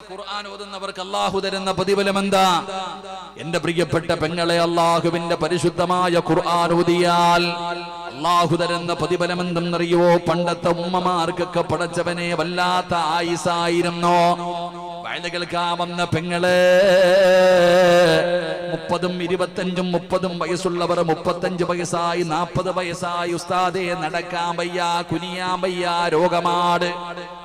ഖുർആൻ ഓതുന്നവർക്ക് അള്ളാഹു തരുന്ന പ്രതിഫലം എന്താ എന്റെ പ്രിയപ്പെട്ട പെങ്ങളെ അള്ളാഹുവിന്റെ പരിശുദ്ധമായ ഖുർആൻ ഓതിയാൽ അള്ളാഹു തരുന്ന പ്രതിഫലം എന്തെന്നറിയോ പണ്ടത്തെ ഉമ്മമാർക്കൊക്കെ പടച്ചവനെ വല്ലാത്ത ആയുസായിരുന്നോ? വയല കേൾക്കാമെന്ന പെങ്ങൾ. മുപ്പതും ഇരുപത്തഞ്ചും മുപ്പതും വയസ്സുള്ളവർ മുപ്പത്തഞ്ച് വയസ്സായി നാൽപ്പത് വയസ്സായി. ഉസ്താദെ നടക്കാൻ വയ്യ കുനിയാൻ വയ്യ രോഗമാട്.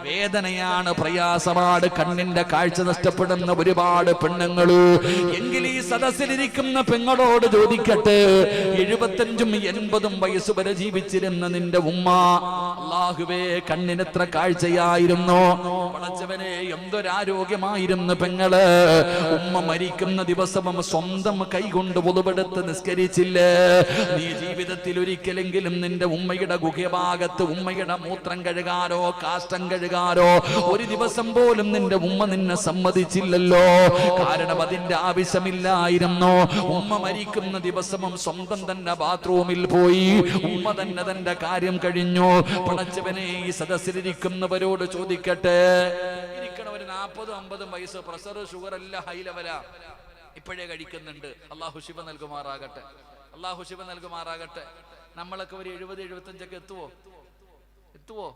വേദനയാണ് പ്രയാസമാണ് കണ്ണിന്റെ കാഴ്ച നഷ്ടപ്പെടുന്ന ഒരുപാട് പെണ്ണുങ്ങൾ. എങ്കിൽ ഈ സദസ്സിലിരിക്കുന്ന പെങ്ങളോട് ചോദിക്കട്ടെ എഴുപത്തഞ്ചും എൺപതും വയസ്സ് വരെ ജീവിച്ചിരുന്ന നിന്റെ ഉമ്മ അള്ളാഹുവേ കണ്ണിനെത്ര കാഴ്ചയായിരുന്നു? വളച്ചവനെ എന്തൊരാരോഗ്യമായിരുന്നു പെങ്ങൾ. ഉമ്മ മരിക്കുന്ന ദിവസം സ്വന്തം കൈകൊണ്ട് പൊതുപെടുത്ത് നിസ്കരിച്ചില്ലേ. നീ ജീവിതത്തിൽ ഒരിക്കലെങ്കിലും നിന്റെ ഉമ്മയുടെ ഗുഹ്യഭാഗത്ത് ഉമ്മയുടെ മൂത്രം കഴുകാനോ കാഷ്ടം കഴുകാനോ ഒരു ദിവസം പോലും നിന്റെ ഉമ്മ നിന്നെ സമ്മതിച്ചില്ലല്ലോ. കാരണം അതിന്റെ ആവശ്യമില്ലായിരുന്നു. ഉമ്മ മരിക്കുന്ന ദിവസവും സ്വന്തം തന്നെ ബാത്റൂമിൽ പോയി. ഉമ്മ തന്നെ തന്റെ കാര്യം കഴിഞ്ഞു. പടച്ചവനെ ഈ സദസ്സിലിരിക്കുന്നവരോട് ചോദിക്കട്ടെ? നാൽപ്പതും അമ്പതും വയസ്സ്. പ്രഷർ ഷുഗർ എല്ലാം ഹൈ ലെവലാ ഇപ്പോഴേ കഴിക്കുന്നുണ്ട്. അള്ളാഹു ശിവ നൽകുമാറാകട്ടെ. അള്ളാഹു ശിവ നൽകുമാറാകട്ടെ. നമ്മളൊക്കെ ഒരു എഴുപത് എഴുപത്തഞ്ചൊക്കെ എത്തുവോ? എത്തുവോ?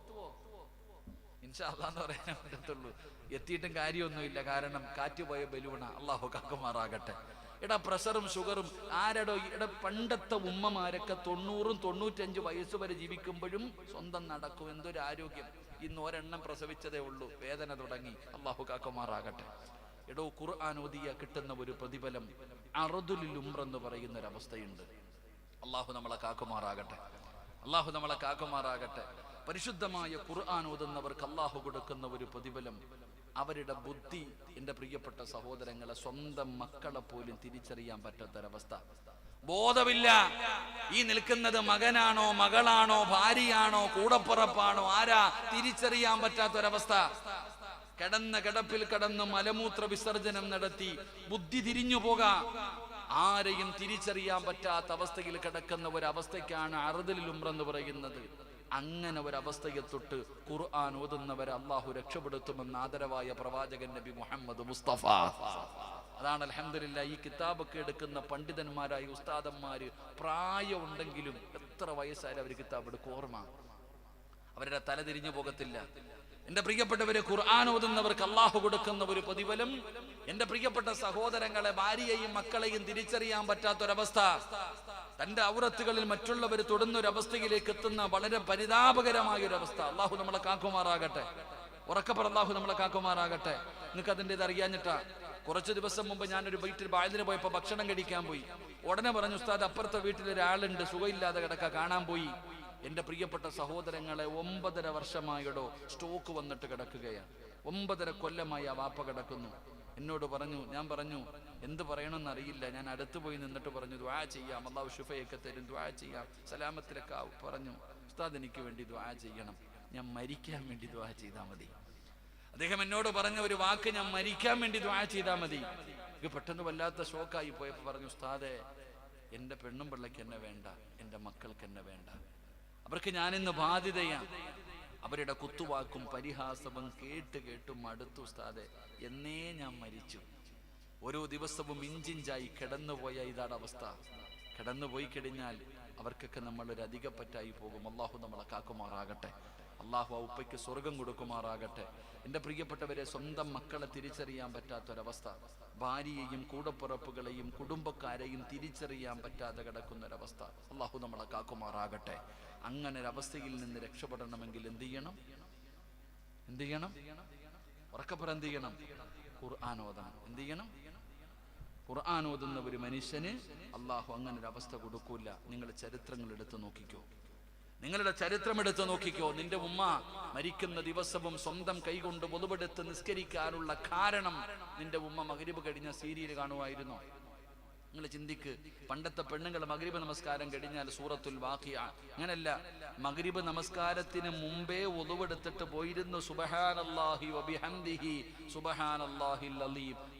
ഇൻഷാല്ലാന്ന് പറയാനേ പറ്റത്തുള്ളൂ. എത്തിയിട്ടും കാര്യമൊന്നുമില്ല. കാരണം കാറ്റ് പോയ ബലൂണ. അള്ളാഹു കാക്കുമാറാകട്ടെ. എടാ പ്രഷറും ഷുഗറും ആരടോ ഇവിടെ പണ്ടത്തെ ഉമ്മമാരൊക്കെ തൊണ്ണൂറും തൊണ്ണൂറ്റഞ്ച് വയസ്സ് വരെ ജീവിക്കുമ്പോഴും സ്വന്തം നടക്കും. എന്തൊരു ആരോഗ്യം. ഇന്ന് ഒരെണ്ണം പ്രസവിച്ചതേ ഉള്ളൂ. വേദന തുടങ്ങി. കാക്കുമാറാകട്ടെ എടോ ഖുർആൻ ഓതിയ കിട്ടുന്ന ഒരു പ്രതിഫലം അറുതുലിൽ എന്ന് പറയുന്ന ഒരു അവസ്ഥയുണ്ട് അള്ളാഹു നമ്മളെ കാക്കുമാറാകട്ടെ. അള്ളാഹു നമ്മളെ കാക്കുമാറാകട്ടെ. പരിശുദ്ധമായ ഖുർആൻ ഓതുന്നവർക്ക് അള്ളാഹു കൊടുക്കുന്ന ഒരു പ്രതിഫലം അവരുടെ ബുദ്ധി എന്റെ പ്രിയപ്പെട്ട സഹോദരങ്ങളെ സ്വന്തം മക്കളെ പോലും തിരിച്ചറിയാൻ പറ്റാത്തൊരവസ്ഥ. ബോധമില്ല. ഈ നിൽക്കുന്നത് മകനാണോ മകളാണോ ഭാര്യയാണോ കൂടപ്പുറപ്പാണോ ആരാ? തിരിച്ചറിയാൻ പറ്റാത്തൊരവസ്ഥ. കിടന്ന കിടപ്പിൽ കിടന്ന് മലമൂത്ര വിസർജനം നടത്തി ബുദ്ധി തിരിഞ്ഞു പോകാം. ആരെയും തിരിച്ചറിയാൻ പറ്റാത്ത അവസ്ഥയിൽ കിടക്കുന്ന ഒരവസ്ഥയ്ക്കാണ് അറുതലിൽ ഉംറെന്ന് പറയുന്നത്. അങ്ങനെ ഒരവസ്ഥയെ തൊട്ട് ഖുർആൻ ഓതുന്നവരെ അള്ളാഹു രക്ഷപ്പെടുത്തുമെന്ന് ആദരവായ പ്രവാചകൻ നബി മുഹമ്മദ് മുസ്തഫ. അതാണ് അലഹമില്ല ഈ കിതാബൊക്കെ എടുക്കുന്ന പണ്ഡിതന്മാരായ ഉസ്താദന്മാര് പ്രായമുണ്ടെങ്കിലും എത്ര വയസ്സായാലും അവർ കിതാബ് എടുക്കും. ഓർമ്മ. അവരുടെ തല തിരിഞ്ഞു പോകത്തില്ല. എന്റെ പ്രിയപ്പെട്ടവരെ ഖുർആൻ ഓതുന്നവർക്ക് അള്ളാഹു കൊടുക്കുന്ന ഒരു പ്രതിഫലം എന്റെ പ്രിയപ്പെട്ട സഹോദരങ്ങളെ ഭാര്യയെയും മക്കളെയും തിരിച്ചറിയാൻ പറ്റാത്തൊരവസ്ഥ തന്റെ ഔറത്തുകളിൽ മറ്റുള്ളവർ തൊടുന്ന ഒരു അവസ്ഥയിലേക്ക് എത്തുന്ന വളരെ പരിതാപകരമായ ഒരു അവസ്ഥ അള്ളാഹു നമ്മളെ കാക്കുമാറാകട്ടെ. ഉറക്കപ്പറ അള്ളാഹു നമ്മളെ കാക്കുമാറാകട്ടെ. നിങ്ങൾക്ക് അതിന്റെ ഇത് അറിയാഞ്ഞിട്ടാ? കുറച്ച് ദിവസം മുമ്പ് ഞാനൊരു വീട്ടിൽ ബാഴ്തിന് പോയപ്പോ ഭക്ഷണം കഴിക്കാൻ പോയി. ഉടനെ പറഞ്ഞു ഉസ്താദ് അപ്പുറത്തെ വീട്ടിൽ ഒരാളുണ്ട് സുഖമില്ലാതെ കിടക്ക കാണാൻ പോയി. എന്റെ പ്രിയപ്പെട്ട സഹോദരങ്ങളെ ഒമ്പതര വർഷമായിടോ സ്റ്റോക്ക് വന്നിട്ട് കിടക്കുകയാണ്. ഒമ്പതര കൊല്ലമായി ആ വാപ്പ കിടക്കുന്നു. എന്നോട് പറഞ്ഞു ഞാൻ പറഞ്ഞു എന്ത് പറയണമെന്ന് അറിയില്ല. ഞാൻ അടുത്ത് പോയി നിന്നിട്ട് പറഞ്ഞു ദ്വാ ചെയ്യാം അള്ളാഹു ഷുഫയൊക്കെ തരും ദ്വാ ചെയ്യാം സലാമത്തിലൊക്കെ പറഞ്ഞു ഉസ്താദ് എനിക്ക് വേണ്ടി ദ്വാ ചെയ്യണം. ഞാൻ മരിക്കാൻ വേണ്ടി ദ്വാ ചെയ്താൽ മതി. അദ്ദേഹം എന്നോട് പറഞ്ഞ ഒരു വാക്ക് ഞാൻ മരിക്കാൻ വേണ്ടി ദ്വാ ചെയ്താൽ മതി. ഇത് പെട്ടെന്ന് വല്ലാത്ത ഷോക്കായി പോയപ്പോൾ പറഞ്ഞു ഉസ്താദെ എന്റെ പെണ്ണും പിള്ളയ്ക്ക് എന്നെ വേണ്ട എന്റെ മക്കൾക്ക് എന്നെ വേണ്ട. അവർക്ക് ഞാനിന്ന് ബാധ്യതയാണ് അവരുടെ കുത്തുവാക്കും പരിഹാസവും കേട്ട് കേട്ടും മടുത്തു സ്ഥാതെ എന്നേ ഞാൻ മരിച്ചു. ഓരോ ദിവസവും ഇഞ്ചിഞ്ചായി കിടന്നുപോയ ഇതാണ് അവസ്ഥ. കിടന്നുപോയി കഴിഞ്ഞാൽ അവർക്കൊക്കെ നമ്മൾ ഒരു അധികപ്പറ്റായി പോകും. അള്ളാഹു നമ്മളെ കാക്കുമാറാകട്ടെ. അള്ളാഹു ആ ഉപ്പയ്ക്ക് സ്വർഗം കൊടുക്കുമാറാകട്ടെ. എന്റെ പ്രിയപ്പെട്ടവരെ സ്വന്തം മക്കളെ തിരിച്ചറിയാൻ പറ്റാത്തൊരവസ്ഥ. ഭാര്യയെയും കൂടപ്പുറപ്പുകളെയും കുടുംബക്കാരെയും തിരിച്ചറിയാൻ പറ്റാതെ കിടക്കുന്നൊരവസ്ഥ. അള്ളാഹു നമ്മളെ കാക്കുമാറാകട്ടെ. അങ്ങനെ അവസ്ഥയിൽ നിന്ന് രക്ഷപ്പെടണമെങ്കിൽ എന്ത് ചെയ്യണം? എന്ത് ചെയ്യണം? ഉറക്കപ്പുറം എന്ത് ചെയ്യണം? ഖുർആൻ ഓതണം. എന്ത് ചെയ്യണം? ഖുർആൻ ഓതുന്ന ഒരു മനുഷ്യന് അള്ളാഹു അങ്ങനെ ഒരു അവസ്ഥ കൊടുക്കൂല. നിങ്ങൾ ചരിത്രങ്ങൾ എടുത്ത് നോക്കിക്കോ. നിങ്ങളുടെ ചരിത്രം എടുത്ത് നോക്കിക്കോ. നിന്റെ ഉമ്മ മരിക്കുന്ന ദിവസവും സ്വന്തം കൈകൊണ്ട് പൊതുപെടുത്ത് നിസ്കരിക്കാനുള്ള കാരണം നിന്റെ ഉമ്മ മകരിബ് കഴിഞ്ഞ സീരിയൽ കാണുമായിരുന്നോ? നിങ്ങൾ ചിന്തിക്ക് പണ്ടത്തെ പെണ്ണുങ്ങൾ മഗ്രിബ് നമസ്കാരം കഴിഞ്ഞാൽ സൂറത്തുൽ വാഖിയ. അങ്ങനല്ല മഗ്രിബ് നമസ്കാരത്തിന് മുമ്പേ ഒതുവെടുത്തിട്ട് പോയിരുന്നു വബിഹംദിഹി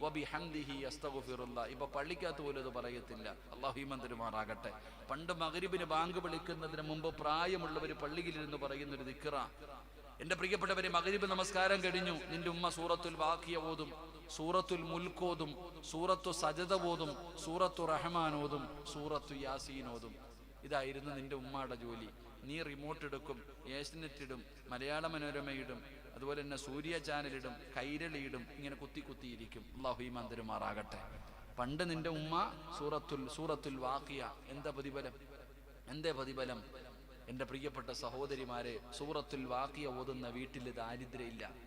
വബിഹംദിഹി അസ്തഗ്ഫിറുല്ലാ. ഇപ്പൊ പള്ളിക്കകത്ത് പോലും അത് പറയത്തില്ല. അല്ലാഹു പണ്ട് മകരീബിന് ബാങ്ക് വിളിക്കുന്നതിന് മുമ്പ് പ്രായമുള്ളവർ പള്ളിയിലിരുന്ന് പറയുന്ന ഒരു ദിക്റ. എന്റെ പ്രിയപ്പെട്ടവരെ മകരീബ് നമസ്കാരം കഴിഞ്ഞു. നിന്റെ ഉമ്മ സൂറത്തുൽ വാക്കിയ ഓതും. സൂറത്തുൽ മുൽക്കോതും സൂറത്തു സജദ ഓതും സൂറത്തു റഹ്മാൻ ഓതും സൂറത്തു യാസീൻ ഓതും. ഇതായിരുന്നു നിന്റെ ഉമ്മയുടെ ജോലി. നീ റിമോട്ട് എടുക്കും ഏഷ്യനെറ്റ് ഇടും മലയാള മനോരമയിടും അതുപോലെ തന്നെ സൂര്യ ചാനലിടും കൈരളിയിടും ഇങ്ങനെ കുത്തി കുത്തിയിരിക്കും. അള്ളാഹുയി മന്ദിരമാറാകട്ടെ. പണ്ട് നിന്റെ ഉമ്മ സൂറത്തുൽ സൂറത്തുൽ വാക്കിയ എന്താ പ്രതിഫലം? എന്തേ പ്രതിഫലം? എന്റെ പ്രിയപ്പെട്ട സഹോദരിമാരെ സൂറത്തുൽ വാക്കിയ ഓതുന്ന വീട്ടിൽ ദാരിദ്ര്യമില്ല.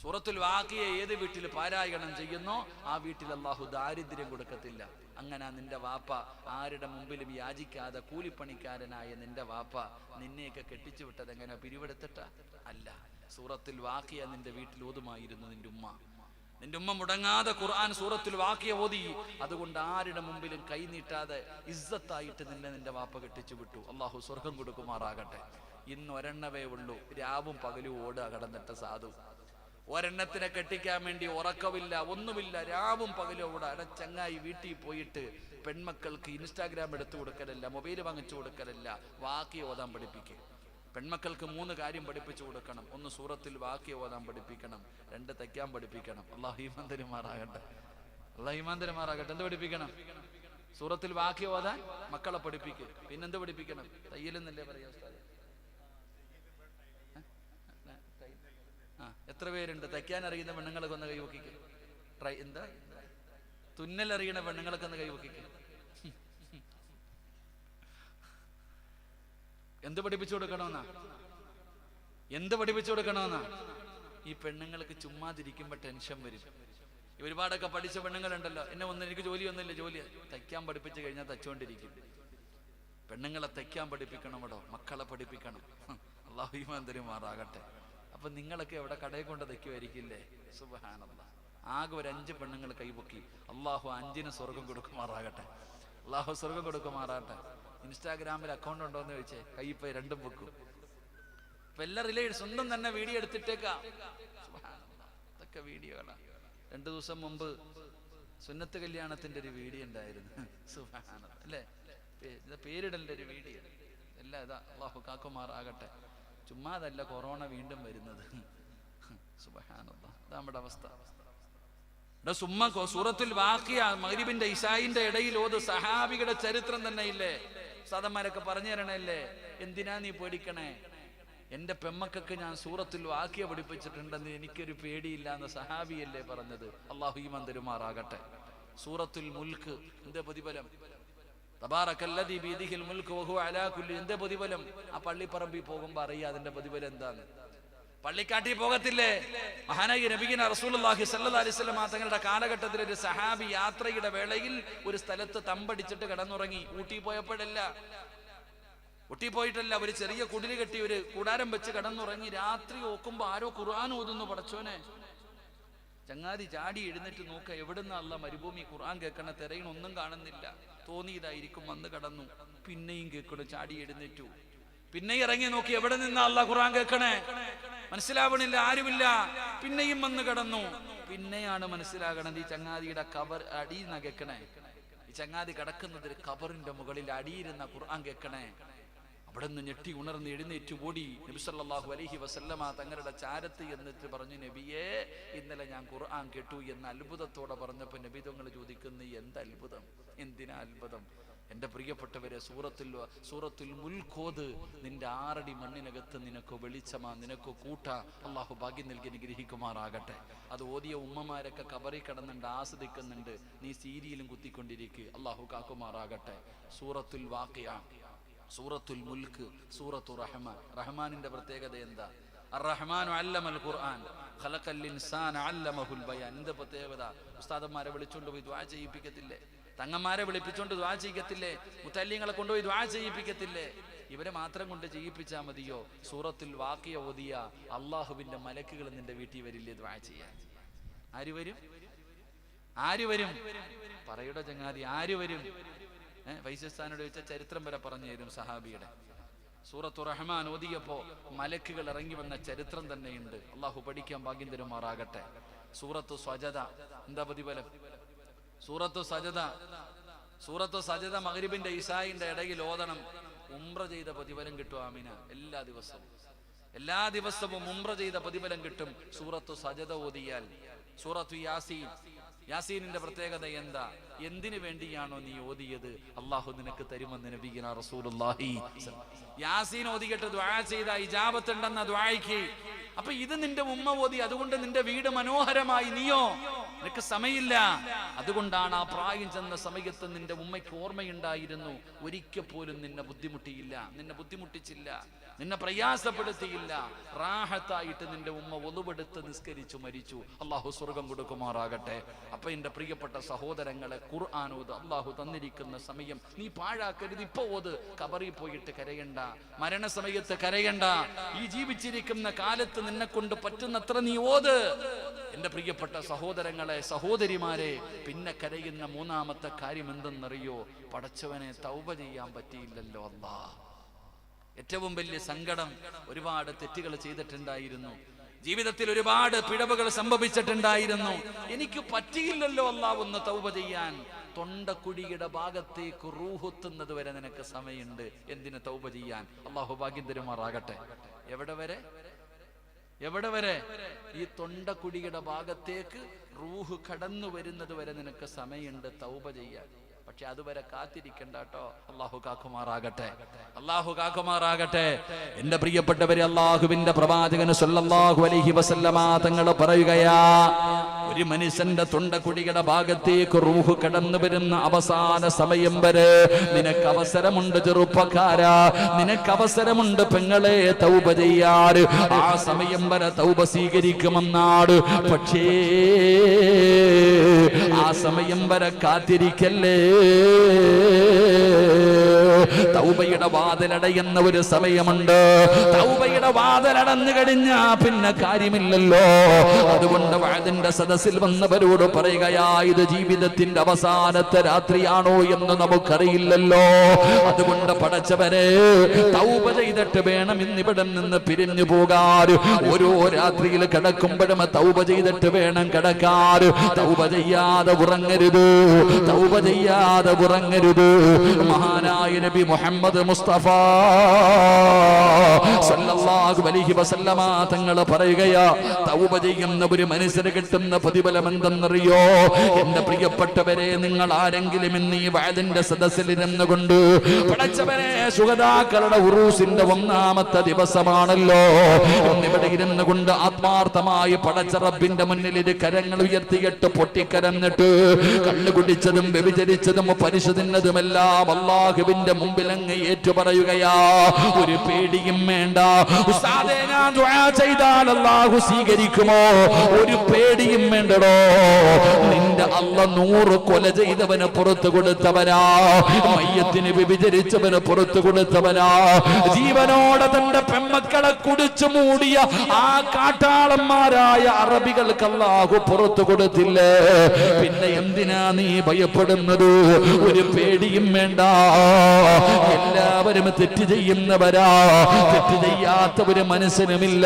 സൂറത്തുൽ വാക്കിയെ ഏത് വീട്ടിൽ പാരായണം ചെയ്യുന്നോ ആ വീട്ടിൽ അള്ളാഹു ദാരിദ്ര്യം കൊടുക്കത്തില്ല. അങ്ങനെ നിന്റെ വാപ്പ ആരുടെ മുമ്പിലും യാചിക്കാതെ കൂലിപ്പണിക്കാരനായ നിന്റെ വാപ്പ നിന്നെയൊക്കെ കെട്ടിച്ചു വിട്ടത് എങ്ങനെ പിരിവെടുത്തിട്ട? അല്ല സൂറത്തിൽ വാക്കിയ നിന്റെ വീട്ടിൽ ഓതുമായിരുന്നു നിന്റെ ഉമ്മ. നിന്റെ ഉമ്മ മുടങ്ങാതെ ഖുർആൻ സൂറത്തിൽ വാക്കിയ ഓതി. അതുകൊണ്ട് ആരുടെ മുമ്പിലും കൈനീട്ടാതെ ഇസ്സത്തായിട്ട് നിന്നെ നിന്റെ വാപ്പ കെട്ടിച്ചു വിട്ടു. അള്ളാഹു സ്വർഗം കൊടുക്കുമാറാകട്ടെ. ഇന്ന് ഒരെണ്ണവേ ഉള്ളൂ. രാവും പകലും ഓടുക കടന്നിട്ട സാധു. ഒരെണ്ണത്തിനെ കെട്ടിക്കാൻ വേണ്ടി ഉറക്കമില്ല ഒന്നുമില്ല രാവും പകലും കൂടെ അട ചങ്ങായി വീട്ടിൽ പോയിട്ട് പെൺമക്കൾക്ക് ഇൻസ്റ്റാഗ്രാം എടുത്തു കൊടുക്കലല്ല മൊബൈൽ വാങ്ങിച്ചു കൊടുക്കലല്ല വാക്കി ഓതാൻ പഠിപ്പിക്കുക പെൺമക്കൾക്ക് മൂന്ന് കാര്യം പഠിപ്പിച്ചു കൊടുക്കണം. ഒന്ന് സൂറത്തിൽ വാക്കി ഓതാൻ പഠിപ്പിക്കണം രണ്ട് തയ്ക്കാൻ പഠിപ്പിക്കണം. അള്ളാഹു ഈമാന്തരുമാറാകട്ടെ. അള്ളാഹു ഈമാന്തരുമാറാകട്ടെ. എന്ത് പഠിപ്പിക്കണം? സൂറത്തിൽ വാക്കി ഓതാൻ മക്കളെ പഠിപ്പിക്കുക പിന്നെന്ത് പഠിപ്പിക്കണം? തയ്യലെന്നല്ലേ പറയാ ഉസ്താദ് ഏ? തയ്യൽ. ആ എത്ര പേരുണ്ട്? തയ്ക്കാൻ അറിയുന്ന പെണ്ണുങ്ങളൊക്കെ ഒന്ന് കൈവക്കിക്ക്. ട്രൈ എന്താ? തുന്നൽ അറിയണ പെണ്ണുങ്ങളൊക്കെ ഒന്ന് കൈവക്കിക്ക്. എന്ത് പഠിപ്പിച്ചു കൊടുക്കണമെന്നാ? എന്ത് പഠിപ്പിച്ചു കൊടുക്കണമെന്നാ? ഈ പെണ്ണുങ്ങൾക്ക് ചുമ്മാതിരിക്കുമ്പോ ടെൻഷൻ വരും. ഒരുപാടൊക്കെ പഠിച്ച പെണ്ണുങ്ങളുണ്ടല്ലോ. എന്നെ ഒന്നും എനിക്ക് ജോലിയൊന്നുമില്ല. ജോലി തയ്ക്കാൻ പഠിപ്പിച്ചു കഴിഞ്ഞാൽ തച്ചുകൊണ്ടിരിക്കും പെണ്ണുങ്ങളെ തയ്ക്കാൻ പഠിപ്പിക്കണം കേട്ടോ മക്കളെ പഠിപ്പിക്കണം. അള്ളാഹു ഈമാന്തരുമാറാകട്ടെ അപ്പൊ നിങ്ങളൊക്കെ എവിടെ കടയിൽ കൊണ്ട് തയ്ക്കുമായിരിക്കില്ലേ സുബഹാനല്ല. ആകെ ഒരു അഞ്ച് പെണ്ണുങ്ങൾ കൈപൊക്കി അള്ളാഹു അഞ്ചിന് സ്വർഗം കൊടുക്കുമാറാകട്ടെ. അള്ളാഹു സ്വർഗം കൊടുക്കുമാറാകട്ടെ. ഇൻസ്റ്റാഗ്രാമിൽ അക്കൗണ്ട് ഉണ്ടോ എന്ന് ചോദിച്ചേ കൈപ്പോ രണ്ടും പൊക്കും. ഇപ്പൊ എല്ലാ റിലേറ്റ് സ്വന്തം തന്നെ വീഡിയോ എടുത്തിട്ടേക്കാം. ഇതൊക്കെ വീഡിയോകളാ. രണ്ടു ദിവസം മുമ്പ് സുന്നത്ത് കല്യാണത്തിന്റെ ഒരു വീഡിയോ ഉണ്ടായിരുന്നു. സുഹാന അല്ലേ? പേരിടലിന്റെ ഒരു വീഡിയോ. എല്ലാ ഇതാ. അള്ളാഹു കാക്കുമാറാകട്ടെ. ചുമ്മാതല്ല കൊറോണ വീണ്ടും വരുന്നത്. നമ്മുടെ അവസ്ഥ. സുമ്മ സൂറത്തുൽ വാക്കിയ മഗ്രിബിന്റെ ഇഷായിന്റെ ഇടയിൽ ഓത് സഹാബികളുടെ ചരിത്രം തന്നെ ഇല്ലേ സാധന്മാരൊക്കെ പറഞ്ഞു തരണല്ലേ? എന്തിനാ നീ പേടിക്കണേ? എന്റെ പെമ്മക്കൊക്കെ ഞാൻ സൂറത്തിൽ വാക്കിയ പഠിപ്പിച്ചിട്ടുണ്ടെന്ന് എനിക്കൊരു പേടിയില്ല എന്ന് സഹാബിയല്ലേ പറഞ്ഞത്. അള്ളാഹു ഈ തരുമാറാകട്ടെ. സൂറത്തുൽ മുൽക്ക് എന്റെ പ്രതിഫലം. എന്റെ പ്രതിഫലം? ആ പള്ളിപ്പറമ്പിൽ പോകുമ്പോ അറിയാ അതിന്റെ പ്രതിഫലം എന്താണ്. പള്ളിക്കാട്ടി പോകത്തില്ലേ? മഹാനായി നബിഗിന അലൈഹി വസല്ലം തങ്ങളുടെ കാലഘട്ടത്തിൽ ഒരു സഹാബി യാത്രയുടെ വേളയിൽ ഒരു സ്ഥലത്ത് തമ്പടിച്ചിട്ട് കിടന്നുറങ്ങി. ഊട്ടി പോയപ്പോഴല്ല. ഊട്ടി പോയിട്ടല്ല ഒരു ചെറിയ കുടിൽ കെട്ടി ഒരു കൂടാരം വെച്ച് കിടന്നുറങ്ങി. രാത്രി നോക്കുമ്പോ ആരോ ഖുർആൻ ഓതുന്നു പടച്ചോനെ. ചങ്ങാതി ചാടി എഴുന്നേറ്റ് നോക്ക എവിടുന്ന അല്ല മരുഭൂമി? ഖുർആൻ കേൾക്കണ തെരയിനൊന്നും കാണുന്നില്ല. തോന്നിയതായിരിക്കും വന്ന് കടന്നു. പിന്നെയും കേൾക്കണു ചാടി എഴുന്നേറ്റു. പിന്നെ ഇറങ്ങി നോക്കി എവിടെ നിന്ന അല്ല ഖുർആൻ കേൾക്കണേ? മനസ്സിലാവണില്ല ആരുമില്ല. പിന്നെയും വന്ന് കടന്നു. പിന്നെയാണ് മനസ്സിലാകണത് ഈ ചങ്ങാതിയുടെ കവർ അടിയിൽ നിന്ന കേൾക്കണേ. ഈ ചങ്ങാതി കിടക്കുന്നത് ഒരു കബറിന്റെ മുകളിൽ അടിയിരുന്ന ഖുർആൻ കേൾക്കണേ. അവിടെ നിന്ന് ഞെട്ടി ഉണർന്ന് എഴുന്നേറ്റ് ഓടി നബിസല്ലാഹു അലഹി വസല്ലമ തങ്ങളുടെ ചാരത്ത് എന്നിട്ട് പറഞ്ഞു നബിയെ ഇന്നലെ ഞാൻ ഖുർആൻ കേട്ടു എന്ന് അത്ഭുതത്തോടെ പറഞ്ഞപ്പോൾ നബി തങ്ങൾ ചോദിക്കുന്നു എന്ത് അത്ഭുതം? എന്തിനാ അത്ഭുതം? എന്റെ പ്രിയപ്പെട്ടവരെ സൂറത്തിൽ സൂറത്തിൽ മുൽഖോത് നിന്റെ ആറടി മണ്ണിനകത്ത് നിനക്ക് വെളിച്ചമാ നിനക്ക് കൂട്ട. അള്ളാഹു ഭാഗ്യം നൽകി അനുഗ്രഹിക്കുമാറാകട്ടെ. അത് ഓതിയ ഉമ്മമാരൊക്കെ കബറി കിടന്നുണ്ട് ആസ്വദിക്കുന്നുണ്ട്. നീ സീരിയലും കുത്തിക്കൊണ്ടിരിക്കുക അള്ളാഹു കാക്കുമാറാകട്ടെ. സൂറത്തുൽ വാക്കിയ സൂറത്തുൽ മുൽക്ക് സൂറത്തു റഹ്മാൻ. റഹ്മാനിന്റെ പ്രത്യേകത എന്താ? അല്ലമൽ ഖുർആൻ. ബയാൻ. ഉസ്താദന്മാരെ വിളിച്ചുകൊണ്ട് പോയി ദ്വാ ചെയ്യിപ്പിക്കത്തില്ലേ? തങ്ങന്മാരെ വിളിപ്പിച്ചുകൊണ്ട് ദ്വാ ചെയ്യിക്കത്തില്ലേ? മുത്തല്യങ്ങളെ കൊണ്ടുപോയി ദ്വാ ചെയ്യിപ്പിക്കത്തില്ലേ? ഇവരെ മാത്രം കൊണ്ട് ചെയ്യിപ്പിച്ചാൽ മതിയോ? സൂറത്തിൽ വാക്കിയ ഓതിയ അള്ളാഹുവിന്റെ മലക്കുകൾ നിന്റെ വീട്ടിൽ വരില്ലേ ദ്വാ ചെയ്യാൻ? ആര് വരും? ആര് വരും? പറയുടെ ചങ്ങാതി ആര് വരും? വൈശ്യസ്ഥാനോട് വെച്ച ചരിത്രം വരെ പറഞ്ഞു തരും സഹാബിയുടെ. സൂറത്തു റഹ്മാൻ ഓതിയപ്പോ മലക്കുകൾ ഇറങ്ങി വന്ന ചരിത്രം തന്നെയുണ്ട്. അള്ളാഹു പഠിക്കാൻ ഭാഗ്യം തരുമാറാകട്ടെ. സൂറത്തു സ്വജത എന്താ പ്രതിഫലം? സൂറത്തു സജത സൂറത്തു സജത മഗ്രിബിന്റെ ഇസായിന്റെ ഇടയിൽ ഓതണം. ഉംറ ചെയ്ത പ്രതിഫലം കിട്ടും ആമിന. എല്ലാ ദിവസവും. എല്ലാ ദിവസവും ഉംറ ചെയ്ത പ്രതിഫലം കിട്ടും സൂറത്തു സജത ഓതിയാൽ. സൂറത്തു യാസീൻ. യാസീനിന്റെ പ്രത്യേകത എന്താ? എന്തിനു വേണ്ടിയാണോ നീ ഓതിയത്? അള്ളാഹു നിനക്ക് തരുമെന്ന് നബിഗിന റസൂലുള്ളാഹി യാസീൻ ഓതികെട്ട് ദ്വാ ചെയ്ത ഇജാബത്തുണ്ടെന്ന ദ്വായ്ക്ക് അപ്പൊ ഇത് നിന്റെ ഉമ്മ ഓതി അതുകൊണ്ട് നിന്റെ വീട് മനോഹരമായി നീയോ? നിനക്ക് സമയമില്ല. അതുകൊണ്ടാണ് ആ പ്രായം ചെന്ന സമയത്ത് നിന്റെ ഉമ്മയ്ക്ക് ഓർമ്മയുണ്ടായിരുന്നു ഒരിക്കൽ പോലും നിന്നെ ബുദ്ധിമുട്ടിയില്ല. നിന്നെ ബുദ്ധിമുട്ടിച്ചില്ല. നിന്നെ പ്രയാസപ്പെടുത്തിയില്ല. റാഹത്തായിട്ട് നിന്റെ ഉമ്മ ഒതുവെടുത്ത് നിസ്കരിച്ചു മരിച്ചു. അള്ളാഹു സ്വർഗം കൊടുക്കുമാറാകട്ടെ. അപ്പൊ എന്റെ പ്രിയപ്പെട്ട സഹോദരങ്ങളെ ഖുർആാനോത് അള്ളാഹു തന്നിരിക്കുന്ന സമയം. നീ പാഴാക്കരുത് ഇപ്പൊ ഓത്. കബറിൽ പോയിട്ട് കരയണ്ട. മരണസമയത്ത് കരയണ്ട. ഈ ജീവിച്ചിരിക്കുന്ന കാലത്ത് നിന്നെ കൊണ്ട് പറ്റുന്നത്ര നീ ഓത്. എന്റെ പ്രിയപ്പെട്ട സഹോദരങ്ങളെ സഹോദരിമാരെ പിന്നെ കരയുന്ന മൂന്നാമത്തെ കാര്യം എന്തെന്നറിയോ? പടച്ചവനെ തൗബ ചെയ്യാൻ പറ്റിയില്ലല്ലോ അല്ലാ ഏറ്റവും വലിയ സങ്കടം ഒരുപാട് തെറ്റുകൾ ചെയ്തിട്ടുണ്ടായിരുന്നു. ജീവിതത്തിൽ ഒരുപാട് പിഴവുകൾ സംഭവിച്ചിട്ടുണ്ടായിരുന്നു. എനിക്ക് പറ്റിയില്ലല്ലോ അല്ലാ ഒന്ന് തൗബ ചെയ്യാൻ. തൊണ്ടക്കുഴിയുടെ ഭാഗത്തേക്ക് റൂഹുത്തുന്നത് വരെ നിനക്ക് സമയമുണ്ട്. എന്തിന് തൗപ ചെയ്യാൻ? അള്ളാഹു ഭാഗ്യം തരുമാറാകട്ടെ. എവിടെ വരെ? എവിടെ വരെ? ഈ തൊണ്ടക്കുടിയുടെ ഭാഗത്തേക്ക് റൂഹ് കടന്നു വരുന്നത് വരെ നിനക്ക് സമയമുണ്ട് തൗപ ചെയ്യാൻ. പക്ഷെ അതുവരെ കാത്തിരിക്കണ്ട കേട്ടോ അള്ളാഹു കാക്കുമാറാകട്ടെ. അള്ളാഹു കാക്കുമാറാകട്ടെ. എന്റെ പ്രിയപ്പെട്ടവരെ അള്ളാഹുവിന്റെ പ്രവാചകന് സല്ലല്ലാഹു അലൈഹി വസല്ലമ തങ്ങൾ പറയുകയാ ഒരു മനുഷ്യന്റെ തൊണ്ടക്കുടിയുടെ ഭാഗത്തേക്ക് റൂഹ് കടന്നു വരുന്ന അവസാന സമയം വരെ നിനക്ക് അവസരമുണ്ട് ചെറുപ്പക്കാരാ. നിനക്ക് അവസരമുണ്ട് പെങ്ങളെ തൗബ ചെയ്യാറ്. ആ സമയം വരെ തൗബ സ്വീകരിക്കുമെന്നാട് പക്ഷേ ആ സമയം വരെ കാത്തിരിക്കല്ലേ? തൗബയുടെ വാതിലടയുന്ന ഒരു സമയമുണ്ട്. തൗബയുടെ വാതിലടന്നു കഴിഞ്ഞാ പിന്നെ കാര്യമില്ലല്ലോ. അതുകൊണ്ട് വാതിന്റെ സദസ്സിൽ വന്നവരോട് പറയുകയാ ഇത് ജീവിതത്തിന്റെ അവസാനത്തെ രാത്രിയാണോ എന്ന് നമുക്കറിയില്ലല്ലോ. അതുകൊണ്ട് പടച്ചവരെ തൗബ ചെയ്തിട്ട് വേണം ഇന്നിവിടെ നിന്ന് പിരിഞ്ഞു പോകാൻ. ഓരോ രാത്രിയിൽ കിടക്കുമ്പോഴും തൗബ ചെയ്തിട്ട് വേണം കിടക്കാൻ. തൗബ ചെയ്യാതെ ഉറങ്ങരുത്. തൗബ ചെയ്യാതെ ഉറങ്ങരുത്. മഹാനായ നബി മുഹമ്മദ് മുസ്തഫ സല്ലല്ലാഹു അലൈഹി വസല്ലമ തങ്ങൾ പറയുകയാ തൗബ ചെയ്യുന്ന ഒരു മനുഷ്യന് കിട്ടുന്ന പ്രതിഫലം എന്തെന്നറിയോ എന്റെ പ്രിയപ്പെട്ടവരെ നിങ്ങൾ ആരെങ്കിലും ഇന്ന് ഈ വയതിന്റെ സദസ്സിൽ ഇരുന്നുകൊണ്ട് പടച്ചവനെ സുഗതാക്കളുടെ ഉറൂസിന്റെ ഒന്നാമത്തെ ദിവസമാണല്ലോ. ഇവിടെ ഇരുന്നു കൊണ്ട് ആത്മാർത്ഥമായി പടച്ച റബ്ബിന്റെ മുന്നിൽ ഇത് കരങ്ങൾ ഉയർത്തിയിട്ട് പൊട്ടിക്കരന്നിട്ട് കണ്ണു കുടിച്ചതും വ്യഭിചരിച്ചതും പരിശുദ്ധതുമെല്ലാം അള്ളാഹുവിന്റെ മുമ്പിൽ അങ്ങ് ഏറ്റുപറയുകയാ ഒരു പേടിയും വേണ്ട. ഉസ്താദേ, സ്വീകരിക്കുമോ? ഒരു പേടിയും വേണ്ടടോ. നിന്റെ അല്ല നൂറ് കൊല ചെയ്തവന് പുറത്തു കൊടുത്തവനാ. മയ്യത്തിന് വ്യഭിചരിച്ചവന് പുറത്തു കൊടുത്തവനാ. ജീവനോടെ തന്റെ പെമ്മക്കളെ കുടിച്ചു മൂടിയ ആ കാട്ടാളന്മാരായ അറബികൾക്ക് അല്ലാഹു പുറത്തു കൊടുത്തില്ലേ? പിന്നെ എന്തിനാ നീ ഭയപ്പെടുന്നത്? ഒരു പേടിയും വേണ്ട. എല്ലാവരും തെറ്റ് ചെയ്യുന്നവരാ. തെറ്റ് ചെയ്യാത്ത ഒരു മനസ്സിനുമില്ല.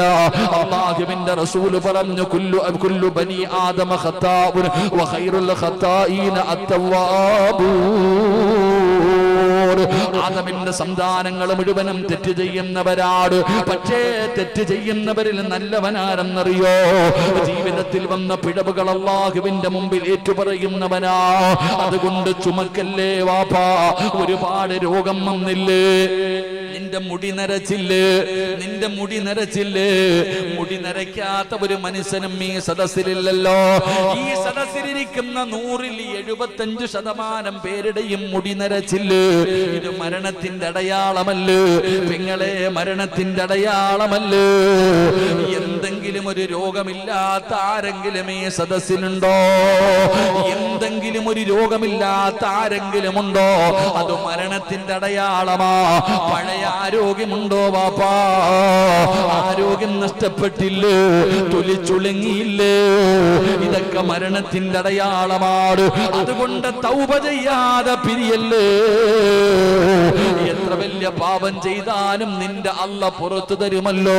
അള്ളാഹുവിന്റെ റസൂൽ പറഞ്ഞു കുല്ലു കുല്ലു ബനി ആദമ ഖത്താഉൻ വഖൈറുൽ ഖത്താഈന അത്തവാബൂൻ ആദമിന്റെ സന്താനങ്ങൾ മുഴുവനും തെറ്റ് ചെയ്യുന്നവരാട്. പക്ഷേ തെറ്റ് ചെയ്യുന്നവരിൽ നല്ലവനാരെന്നറിയോ? ജീവിതത്തിൽ വന്ന പിഴവുകൾ അള്ളാഹുവിന്റെ മുമ്പിൽ ഏറ്റുപറയുന്നവനാ. അതുകൊണ്ട് ചുമക്കല്ലേ വാപ്പാ? ഒരുപാട് രോഗം വന്നില്ലേ? നിന്റെ മുടി നരച്ചില്ലേ? നിന്റെ മുടി നരച്ചില്ലേ? മുടി നരയ്ക്കാത്ത ഒരു മനുഷ്യനും ഈ സദസ്സിലില്ലല്ലോ. ഈ സദസ്സിലിരിക്കുന്ന നൂറിൽ എഴുപത്തഞ്ച് ശതമാനം പേരുടെയും മുടി നരച്ചില്ലേ? ഇത് മരണത്തിന്റെ അടയാളമല്ലേ? നിങ്ങളെ മരണത്തിന്റെ അടയാളമല്ലേ? എന്തെങ്കിലും ഒരു രോഗമില്ലാത്ത ആരെങ്കിലും ഈ സദസ്സിലുണ്ടോ എന്തെങ്കിലും ഒരു രോഗമില്ലാത്ത ആരെങ്കിലും ഉണ്ടോ അത് മരണത്തിന്റെ അടയാളമാ. പഴയ ആരോഗ്യമുണ്ടോ വാപ്പാ ആരോഗ്യം നഷ്ടപ്പെട്ടില്ലേ? തൊലിച്ചുളുങ്ങിയില്ലേ? ഇതൊക്കെ മരണത്തിന്റെ അടയാളമാണ്. അതുകൊണ്ട് തൗപ ചെയ്യാതെ പിരിയല്ലേ? എത്ര വലിയ പാപം ചെയ്താലും നിന്റെ അല്ല പുറത്തു തരുമല്ലോ.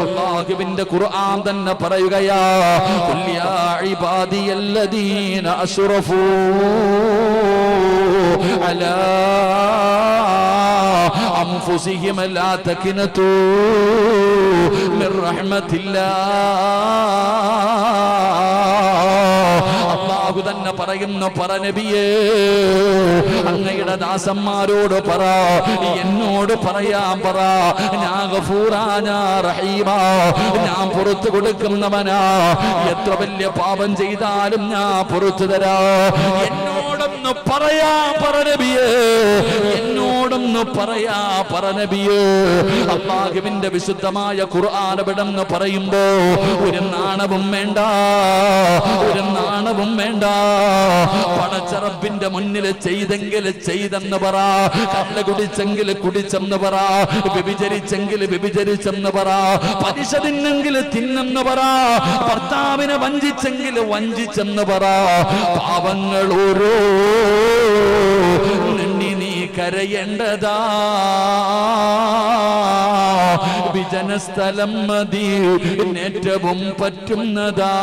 അള്ളാഹുവിന്റെ ഖുർആൻ തന്നെ പറയുകയാ "ഖുൽ യാ أسرفوا على أنفسهم لا تكنتوا من رحمة الله അള്ളാഹു തന്നെ പറയുന്നു പറ നബിയേ. അങ്ങയുടെ ദാസന്മാരോട് പറ എന്നോട് പറയാൻ പറ. ഞാൻ റഹീമാ, ഞാൻ പുറത്തു കൊടുക്കുന്നവനാ. എത്ര വലിയ പാപം ചെയ്താലും ഞാൻ പുറത്തു തരാ. എന്നോടൊന്ന് പറയാ പറ നബിയേ എന്നോടൊന്ന് പറയാ പറ നബിയേ അള്ളാഹുവിന്റെ വിശുദ്ധമായ ഖുർആൻ വിടന്ന് പറയുമ്പോ ഒരു നാണവും വേണ്ട ഒരു നാണവും വേണ്ട. പടച്ചറപ്പിന്റെ മുന്നിൽ ചെയ്തെങ്കിൽ ചെയ്തെന്ന് പറ കള്ള കുടിച്ചെങ്കിൽ കുടിച്ചെന്ന് പറ വ്യഭിചരിച്ചെങ്കിൽ വ്യഭിചരിച്ചെന്ന് പറ പലിശ തിന്നെങ്കിൽ തിന്നെന്ന് പറ ഭർത്താവിനെ വഞ്ചിച്ചെങ്കിൽ വഞ്ചിച്ചെന്ന് പറ. പാവങ്ങൾ ഓരോ നിന്നി നീ കരയേണ്ടതാ. വിജനസ്ഥലം മതി ഏറ്റവും പറ്റുന്നതാ.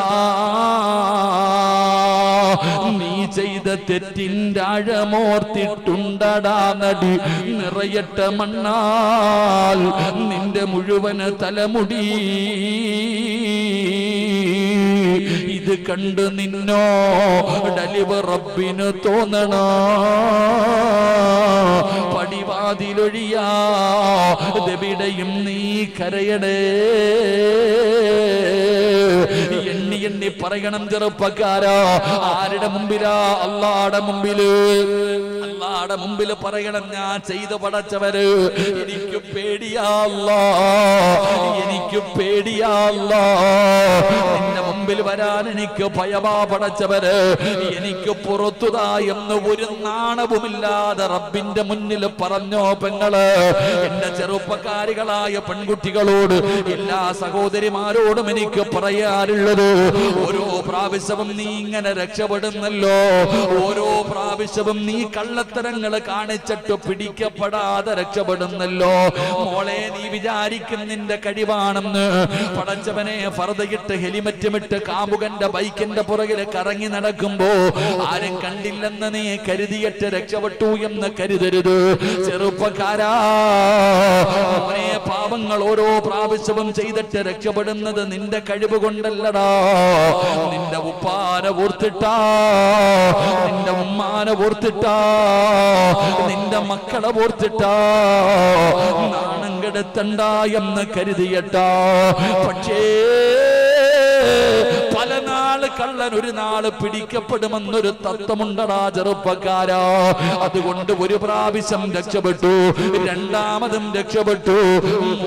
നീ ചെയ്ത തെറ്റിന്റെ ആഴമോർത്തിട്ടുണ്ടടാ നടി. നിറയട്ട മണ്ണാൽ നിന്റെ മുഴുവൻ തലമുടി. ഇത് കണ്ട് നിന്നോ? ഡലിവ് റബ്ബിന് തോന്നണ? പടിവാതിലൊഴിയാ. നീ കരയടേ. എണ്ണി എണ്ണി പറയണം ചെറുപ്പക്കാരാ. ആരുടെ മുമ്പിലാ? അള്ളാടെ മുമ്പിൽ. അള്ളാടെ മുമ്പിൽ പറയണം ഞാൻ ചെയ്തു പടച്ചവര് എനിക്ക് പേടിയാല്ല എനിക്ക് പേടിയാല്ല. നിന്റെ മുമ്പിൽ വരാൻ എനിക്ക് ഭയമാ പടച്ചവര് എനിക്ക് പുറത്തുതാ എന്ന് ഒരു നാണവുമില്ലാതെ റബ്ബിന്റെ മുന്നിൽ പറഞ്ഞോ പെങ്ങൾ. എന്റെ ചെറുപ്പക്കാരികളായ പെൺകുട്ടികളോട് എല്ലാ സഹോദരിമാരോടും എനിക്ക് പറയാറുള്ളത് ഓരോ പ്രാവശ്യവും നീ ഇങ്ങനെ രക്ഷപ്പെടുന്നല്ലോ ഓരോ പ്രാവശ്യവും നീ കള്ളത്തരങ്ങൾ കാണിച്ചിട്ട് പിടിക്കപ്പെടാതെ രക്ഷപ്പെടുന്നല്ലോ. മോളെ നീ വിചാരിക്കും നിന്റെ കഴിവാണെന്ന്. പടച്ചവനെ ഫറതയിട്ട് ഹെലിമറ്റുമിട്ട് കാമുകന്റെ ബൈക്കിന്റെ പുറകിൽ കറങ്ങി നടക്കുമ്പോ ആരും കണ്ടില്ലെന്ന് നീ കരുതിയിട്ട് രക്ഷപ്പെട്ടു എന്ന് കരുതരുത്. ചെറുപ്പക്കാരാ പാപങ്ങൾ ഓരോ പ്രാവശ്യവും ചെയ്തിട്ട് രക്ഷപ്പെടുന്നത് നിന്റെ കഴിവ് കൊണ്ടല്ലടാ നിന്റെ ഉപ്പാന ഓർത്തിട്ടാ. നിന്റെ ഉമ്മാനെ ഓർത്തിട്ടാ. നിന്റെ മക്കളെ ഓർത്തിട്ടാ. നാണം കെടുത്തണ്ട എന്ന് കരുതിയട്ടാ. പക്ഷേ കള്ളൻ ഒരു നാൾ പിടിക്കപ്പെടുമെന്നൊരു തത്വമുണ്ടടാ ചെറുപ്പക്കാര. അതുകൊണ്ട് ഒരു പ്രാവശ്യം രക്ഷപ്പെട്ടു രണ്ടാമതും രക്ഷപ്പെട്ടു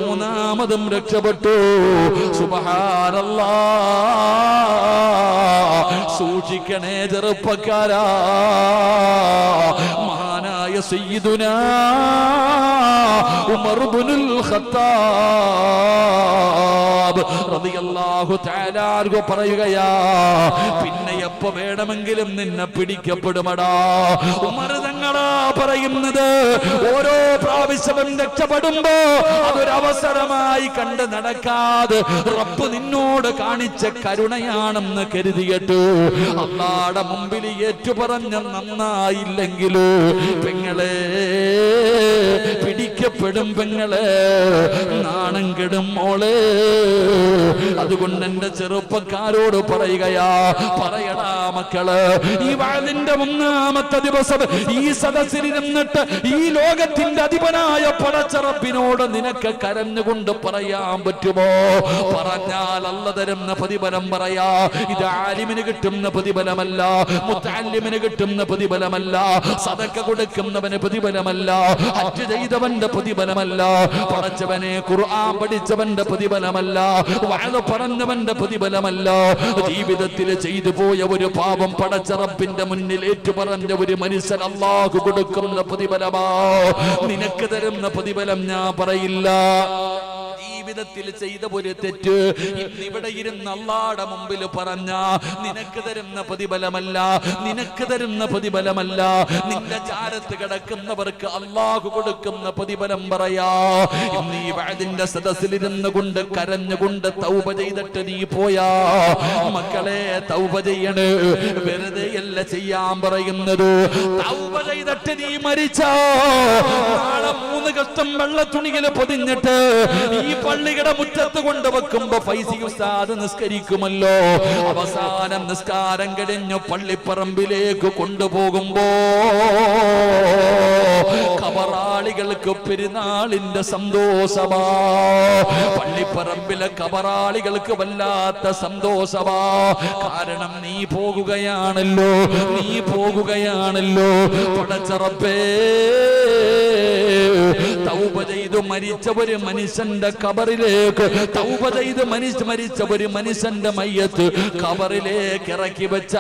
മൂന്നാമതും രക്ഷപ്പെട്ടു. സുബഹാനല്ലാ. സൂക്ഷിക്കണേ ചെറുപ്പക്കാരാ. മഹാനായ സയ്യിദുനാ ഉമർ ബിനുൽ ഖത്താബ് റളിയല്ലാഹു തആല പറയുകയാ പിന്നെ എപ്പോ വേണമെങ്കിലും നിന്നെ പിടിക്കപ്പെടുമടാ. ഉമർ തങ്ങളാ പറയുന്നത്. ഓരോ പ്രാവശ്യവും രക്ഷപ്പെടുമ്പോ അതൊരവസരമായി കണ്ട് നടക്കാതെ റബ്ബ് നിന്നോട് കാണിച്ച കരുണയാണെന്ന് കരുതിയിട്ട്. അള്ളാടെ മുമ്പിൽ ഏറ്റുപറഞ്ഞ നന്നായില്ലെങ്കിലോ? പെങ്ങളെ പിടിക്കപ്പെടും പെങ്ങളെ നാണം കെടും മോളെ. അതുകൊണ്ട് എന്റെ ചെറുപ്പക്കാരോട് പറയുകയാ പറയടാ മക്കൾ ഈ വാലിന്റെ ഒന്നാമത്തെ ദിവസം ഈ സദസ്സിൽ ഇരുന്നിട്ട് ഈ ലോകത്തിന്റെ അധിപനായ പടച്ചറപ്പിനോട് നിനക്ക് കരഞ്ഞുകൊണ്ട് പറയാൻ പറ്റുമോ? പറഞ്ഞാൽ അല്ല തരുന്ന പ്രതിഫലം പറയാ. ഇത് ആലിമിന് കിട്ടുന്ന പ്രതിഫലമല്ല. മുത്താലിമിന് കിട്ടുന്ന പ്രതിഫലമല്ല. സതക്ക കൊടുക്കുന്നവന് പ്രതിഫലമല്ല. ഹജ്ജ് ചെയ്തവന്റെ പ്രതിഫലമല്ല. പടച്ചവനെ ഖുർആൻ പഠിച്ചവന്റെ പ്രതിഫലമല്ല. വഴ പറഞ്ഞവന്റെ പ്രതിഫലമല്ല. ജീവിതത്തിൽ ചെയ്തു പോയ ഒരു പാപം പടച്ചറപ്പിന്റെ മുന്നിൽ ഏറ്റുപറഞ്ഞ ഒരു മനുഷ്യൻ അള്ളാഹു കൊടുക്കുന്ന പ്രതിഫലമാ? നിനക്ക് തരുന്ന പ്രതിഫലം ഞാൻ പറയില്ല. ജീവിതത്തിൽ ചെയ്ത ഒരു തെറ്റ്. ഇന്നിവിടെ ഇരുന്ന് അള്ളാടെ മുമ്പിൽ പറഞ്ഞ നിനക്ക് തരുന്ന പ്രതിഫലമല്ല നിനക്ക് തരുന്ന പ്രതിഫലമല്ല. നിന്റെ ചാരത്ത് കിടക്കുന്നവർക്ക് അള്ളാഹു കൊടുക്കുന്ന പ്രതിഫലം പറയാ. ഈ വഴുതിന്റെ സദസ്സിലിരുന്ന് കൊണ്ട് കരഞ്ഞുകൊണ്ട് തൗപ ചെയ്തിട്ട് നീ പോയാ. മക്കളെ തൗപ ചെയ്യണ്. വെറുതെ അല്ല ചെയ്യാൻ പറയുന്നത്. തൗപ ചെയ്തിട്ട് നീ മരിച്ചോ. മൂന്ന് കഷ്ടം വെള്ള തുണികൾ പൊതിഞ്ഞിട്ട് ഈ പള്ളിയുടെ മുറ്റത്ത് കൊണ്ടുവെക്കുമ്പോ ഫൈസി ഉസ്താദ് നിസ്കരിക്കുമല്ലോ. അവസാനം നിസ്കാരം കഴിഞ്ഞു പള്ളിപ്പറമ്പിലേക്ക് കൊണ്ടുപോകുമ്പോ കബറാളികൾക്ക് പെരുന്നാളിന്റെ സന്തോഷമാ. പള്ളിപ്പറമ്പിലെ കബറാളികൾക്ക് വല്ലാത്ത സന്തോഷമാ. കാരണം നീ പോകുകയാണല്ലോ നീ പോകുകയാണല്ലോ. പടച്ചറപ്പേ. തൗബ ചെയ്തു മരിച്ച ഒരു മനുഷ്യന്റെ കബറിലേക്ക് തൗബ ചെയ്ത് മരിച്ച് മരിച്ച ഒരു മനുഷ്യന്റെ മയ്യത്ത് കബറിലേക്ക് ഇറക്കി വെച്ച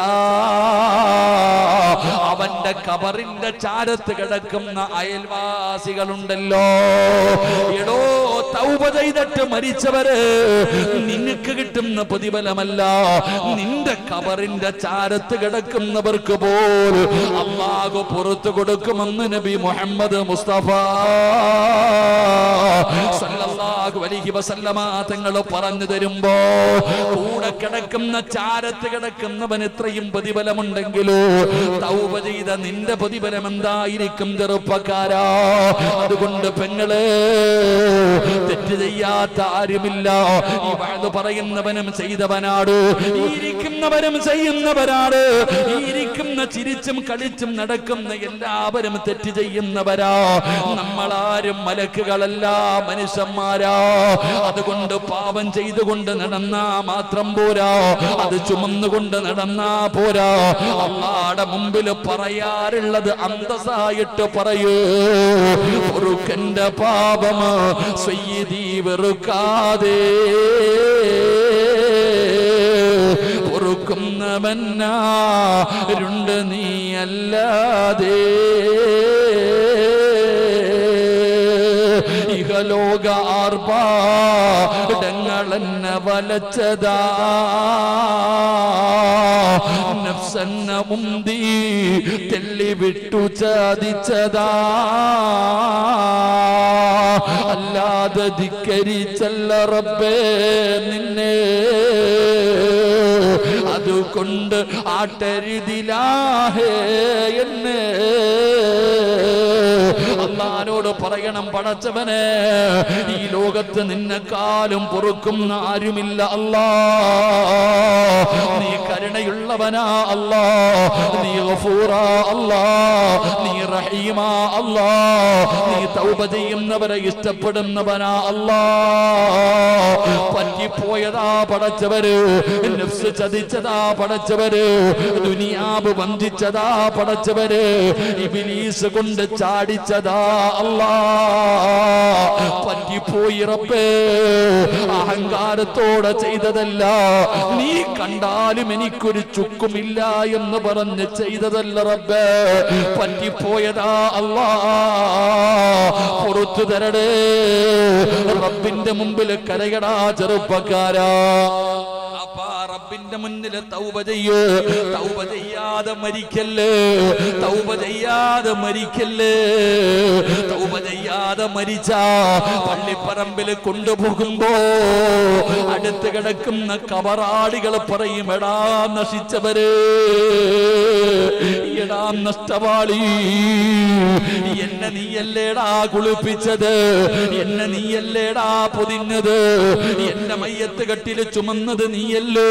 അവന്റെ കബറിന്റെ ചാരത്ത് കിടക്കുന്ന അയൽവാസികളുണ്ടല്ലോ. എടോ തൗബ ചെയ്തിട്ട് മരിച്ചവര് നിനക്ക് കിട്ടുന്ന പ്രതിഫലമല്ല. നിന്റെ കബറിന്റെ ചാരത്ത് കിടക്കുന്നവർക്ക് പോലും അള്ളാഹു പുറത്തു കൊടുക്കുമെന്ന് നബി മുഹമ്മദ് മുസ്തഫ മുസ്തഫ സല്ലല്ലാഹു അലൈഹി വസല്ലമ തങ്ങൾ പറഞ്ഞു തരുമ്പോ കൂടെ കിടക്കുന്ന ചാരത്ത് കിടക്കുന്നവൻ ഇത്രയും പ്രതിഫലമുണ്ടെങ്കിലോ തൗബ ചെയ്ത നിന്റെ പ്രതിഫലം എന്തായിരിക്കും ചെറുപ്പക്കാരാ? അതുകൊണ്ട് പെങ്ങൾ തെറ്റ് ചെയ്യാത്ത ആരുമില്ല. ഈ വാഴ് പറയുന്നവനും ചെയ്തവനാട് ഇരിക്കുന്നവരും ചെയ്യുന്നവരാണ്. ഇരിക്കുന്ന ചിരിച്ചും കളിച്ചും നടക്കുന്ന എല്ലാവരും തെറ്റ് ചെയ്യുന്നവരാ. നമ്മളാരും മലക്കുകളല്ല മനുഷ്യന്മാരാ. അതുകൊണ്ട് പാപം ചെയ്തുകൊണ്ട് നടന്നാ മാത്രം പോരാ. അത് ചുമന്നുകൊണ്ട് നടന്നാ പോരാ. അള്ളാടെ മുമ്പിൽ പറയാറുള്ളത് അന്തസ്സായിട്ട് പറയൂ. പൊറുക്കന്റെ പാപം സ്വയ്യതി വെറുക്കാതെ. പൊറുക്കുന്നവനാരുണ്ട് നീ അല്ലാതെ ഇഹലോക ആർഭാടങ്ങളെന്നെ വലച്ചതാ. നഫ്സന്ന മുന്തി തെല്ലി വിട്ടു ചാദിച്ചതാ. അല്ലാതെ ധിക്കരിച്ചല്ല റബ്ബേ നിന്നെ. അതുകൊണ്ട് ആട്ടരുതിലാഹേ അള്ളഹാനോട് പറയണം പടച്ചവനെ ഈ ലോകത്ത് നിന്നെക്കാലും പൊറുക്കുന്ന ആരുമില്ല അല്ലാ. നീ കരുണയുള്ളവനാ അല്ലാ. നീ ഗഫൂറാ അല്ലാ. നീ റഹീമാ അല്ലാ. നീ തൗബ ചെയ്യുന്നവരെ ഇഷ്ടപ്പെടുന്നവനാ അല്ലാ. പറ്റിപ്പോയതാ പടച്ചവര്. നഫ്സ് ചതിച്ചതാ പടച്ചവര് ദുനിയാവ് വഞ്ചിച്ചതാ പടച്ചവര് ഇബിലീസ് കൊണ്ട് ചാടിച്ചതാ അല്ലാ. പറ്റിപ്പോയി റബ്ബേ. അഹങ്കാരത്തോടെ ചെയ്തതല്ല. നീ കണ്ടാലും എനിക്കൊരു ചുക്കുമില്ല എന്ന് പറഞ്ഞ് ചെയ്തതല്ല റബ്ബേ. പറ്റിപ്പോയതാ അല്ലാ. പുറത്തു തരടേ. റബ്ബിന്റെ മുമ്പിൽ കരയടാ ചെറുപ്പക്കാരാ. റബ്ബിന്റെ മുന്നിൽ തൗബ ചെയ്യ്. തൗബ ചെയ്യാതെ മരിക്കല്ലേ. തൗബ ചെയ്യാതെ മരിക്കല്ലേ. തൗബ ചെയ്യാതെ മരിച്ച പള്ളിപ്പറമ്പിൽ കൊണ്ടുപോകുമ്പോ അടുത്ത് കിടക്കുന്ന കബറാളികൾ പറയും എടാ നശിച്ചവര് എടാ നഷ്ടവാളി എന്നെ നീയല്ലേടാ കുളിപ്പിച്ചത് എന്നെ നീയല്ലേടാ പൊതിഞ്ഞത് എന്റെ മയ്യത്ത് കട്ടിൽ ചുമന്നത് നീയല്ലേ?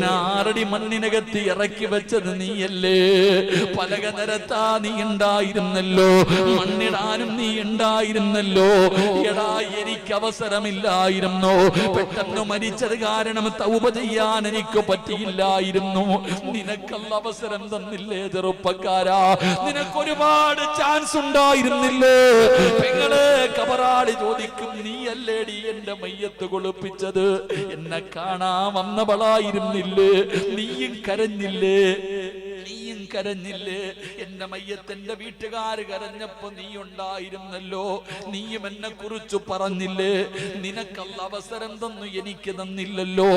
എന്നെ ആറടി മണ്ണിനകത്ത് ഇറക്കി വെച്ചത് നീയല്ലേ? പലക നിരത്താ നീ ഉണ്ടായിരുന്നല്ലോ. മണ്ണിടാനും നീ ഉണ്ടായിരുന്നല്ലോ. എടാ എനിക്ക് അവസരമില്ലായിരുന്നു. പെട്ടെന്ന് മരിച്ചത് കാരണം തൗപ ചെയ്യാൻ എനിക്ക് പറ്റിയില്ലായിരുന്നു. നിനക്കുള്ള അവസരം തന്നില്ലേ ചെറുപ്പക്കാരാ? നിനക്ക് ഒരുപാട് ചാൻസ് ഉണ്ടായിരുന്നില്ലേ? പെങ്ങളെ കബറാളി ചോദിക്കും നീയല്ലേടി എന്റെ മയ്യത്ത് കൊളുപ്പിച്ചത്? എന്നെ കാണാൻ വന്നവളായിരുന്നില്ലേ? നീയും കരഞ്ഞില്ലേ? നീയും കരഞ്ഞില്ലേ? എന്റെ മയ്യത്തെന്റെ വീട്ടുകാര് കരഞ്ഞപ്പോ നീ ഉണ്ടായിരുന്നല്ലോ. നീയും എന്നെ കുറിച്ച് പറഞ്ഞില്ലേ? നിനക്കല്ല അവസരം തന്നു എനിക്ക് തന്നില്ലല്ലോ.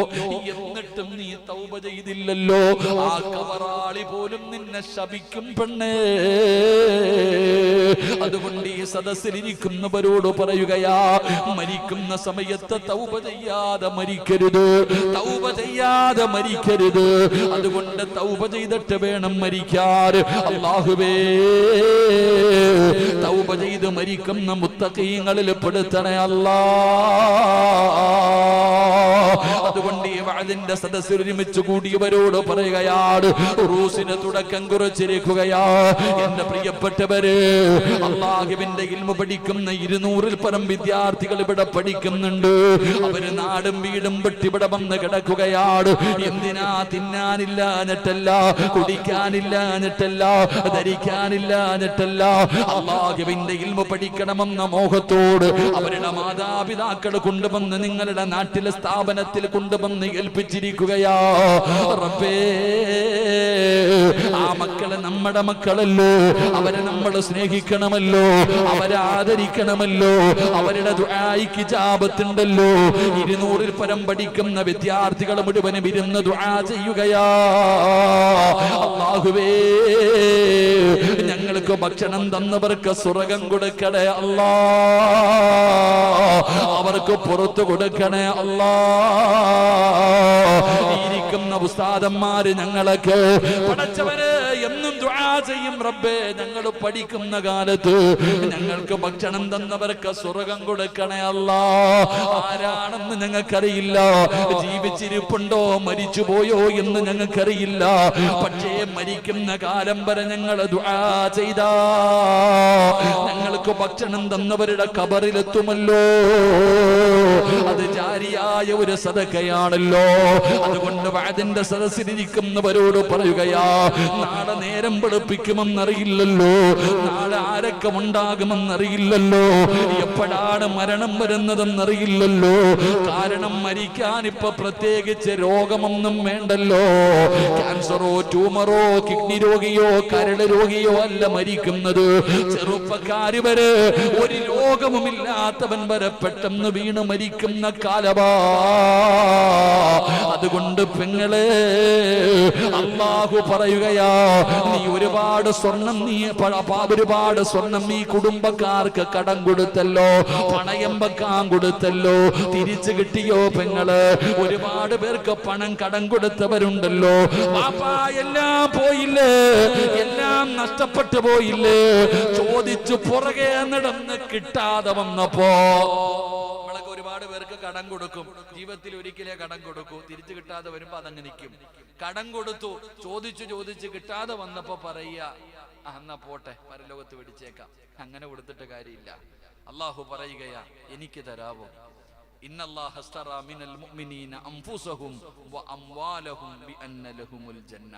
എന്നിട്ടും നീ തൗപ ചെയ്തില്ലല്ലോ. ആ കവറാളി പോലും നിന്നെ ശപിക്കും പെണ്ണേ. അതുകൊണ്ട് ഈ സദസ്സിലിരിക്കുന്നവരോട് പറയുകയാ മരിക്കുന്ന സമയത്ത് തൗപ ചെയ്യാതെ മരിക്കരുത്. തൗപ ചെയ്യാതെ മരിക്കരുത്. അതുകൊണ്ട് തൗപ ചെയ്തിട്ട് വേണം മരിക്കാൻ അള്ളാഹുവേ തൗപ ചെയ്ത് മരിക്കുന്ന മുത്തക്കീങ്ങളിൽ പെടുത്തണേ അല്ലാ അതുകൊണ്ട് ഈ വാതിന്റെ സദസ്സിൽ ഒരുമിച്ച് കൂടിയവരോട് പറയുകയാണ് റൂസിന് തുടക്കം കുറിച്ചിരിക്കുകയാ. എന്റെ പ്രിയപ്പെട്ടവര് അള്ളാഹുവിന്റെ ഇൽമ പഠിക്കുന്ന ഇരുന്നൂറിൽ പരം വിദ്യാർത്ഥികൾ ഇവിടെ പഠിക്കുന്നുണ്ട്. അവർ നാടും വീടും വെട്ടിവിടെ വന്ന് കിടക്കുകയാണ്. എന്തിനാ തിന്നാനില്ല എന്നിട്ടല്ല കുടിക്കാനില്ല എന്നിട്ടല്ല ധരിക്കാനില്ല എന്നിട്ടല്ല. അള്ളാഹുവിന്റെ ഇൽമ പഠിക്കണമെന്ന മോഹത്തോട് അവരുടെ മാതാപിതാക്കൾ കൊണ്ടുവന്ന് നിങ്ങളുടെ നാട്ടിലെ സ്ഥാപനത്തിൽ കൊണ്ടുവന്ന് ഏൽപ്പിച്ചിരിക്കുകയാ റബ്ബേ ആ മക്കളെ നമ്മുടെ മക്കളല്ലോ? അവരെ നമ്മൾ സ്നേഹിക്കണമല്ലോ. അവരെ ആദരിക്കണമല്ലോ. അവരുടെ ദുആയിക്ക് ജാപത്തുണ്ടല്ലോ. ഇരുന്നൂറിൽ പരം പഠിക്കുന്ന വിദ്യാർത്ഥികൾ മുഴുവനും ഇരുന്ന് ദുആ ചെയ്യുകയാ. അള്ളാഹുവേ ഞങ്ങൾക്ക് ഭക്ഷണം തന്നവർക്ക് സ്വർഗം കൊടുക്കണേ അല്ലാ. അവർക്ക് പുറത്തു കൊടുക്കണേ അല്ലാ. ഇരിക്കുന്ന ഉസ്താദന്മാര് ഞങ്ങളൊക്കെ പഠിച്ചവര് ദുആ ചെയ്യും റബ്ബേ. ഞങ്ങൾ പഠിക്കുന്ന കാലത്ത് ഞങ്ങൾക്ക് ഭക്ഷണം തന്നവർക്ക് സ്വർഗം കൊടുക്കണേ അല്ല. ആരാണെന്ന് ഞങ്ങൾക്കറിയില്ല. ജീവിച്ചിരിപ്പുണ്ടോ മരിച്ചു പോയോ എന്ന് ഞങ്ങൾക്കറിയില്ല. പക്ഷേ മരിക്കുന്ന കാലം വരെ ഞങ്ങൾ ദുആ ചെയ്താ. ഞങ്ങൾക്ക് ഭക്ഷണം തന്നവരുടെ കബറിലെത്തുമല്ലോ അത് ജാരിയായ ഒരു സദക്കയാണല്ലോ അതുകൊണ്ട് വാതിന്റെ സദസ്സിലിരിക്കുന്നവരോട് പറയുകയാ നാളെ നേരം വെളുപ്പിക്കുമെന്നറിയില്ലല്ലോ നാളെ ആരൊക്കെ ഉണ്ടാകുമെന്നറിയില്ലല്ലോ എപ്പോഴാണ് മരണം വരുന്നതെന്നറിയില്ലല്ലോ. കാരണം മരിക്കാൻ ഇപ്പൊ പ്രത്യേകിച്ച് രോഗമൊന്നും വേണ്ടല്ലോ. ക്യാൻസറോ ട്യൂമറോ കിഡ്നി രോഗിയോ കരട് രോഗിയോ അല്ല മരിക്കുന്നത്. ചെറുപ്പക്കാര് വരെ ഒരു രോഗവുമില്ലാത്തവൻ വരെ പെട്ടെന്ന് വീണ് മരിക്കുന്ന കാലമാ. അതുകൊണ്ട് പെങ്ങളെ അള്ളാഹു പറയുകയാ നീ ഒരുപാട് സ്വർണം നീ ഒരുപാട് സ്വർണം നീ കുടുംബക്കാർക്ക് കടം കൊടുത്തല്ലോ. പണയം വെക്കാൻ കൊടുത്തല്ലോ. തിരിച്ചു കിട്ടിയോ പെങ്ങൾ? ഒരുപാട് പേർക്ക് പണം കടം കൊടുത്തവരുണ്ടല്ലോ. എല്ലാം പോയില്ലേ? എല്ലാം നഷ്ടപ്പെട്ടു പോയില്ലേ? ചോദിച്ചു പുറകെ നടന്ന് കിട്ടാതെ വന്നപ്പോ നമ്മളൊക്കെ ഒരുപാട് പേർക്ക് കടം കൊടുക്കും. ജീവിതത്തിൽ ഒരിക്കലേ കടം കൊടുക്കൂ. തിരിച്ചു കിട്ടാതെ വരുമ്പോ അതങ്ങ് നിൽക്കും. കടം കൊടുത്തു. ചോദിച്ചു ചോദിച്ച് കിട്ടാതെ വന്നപ്പോ പറയുക "ആ, എന്നാ പോട്ടെ പരലോകത്ത് പിടിച്ചേക്കാം. അങ്ങനെ കൊടുത്തിട്ട് കാര്യമില്ല. അള്ളാഹു പറയുകയാ എനിക്ക് തരാവോ? ഇന്നല്ലാഹ അസ്തറ മിനൽ മുഅ്മിനീന അൻഫുസഹും വ അംവാലഹും ബിഅന്ന ലഹുമുൽ ജന്ന.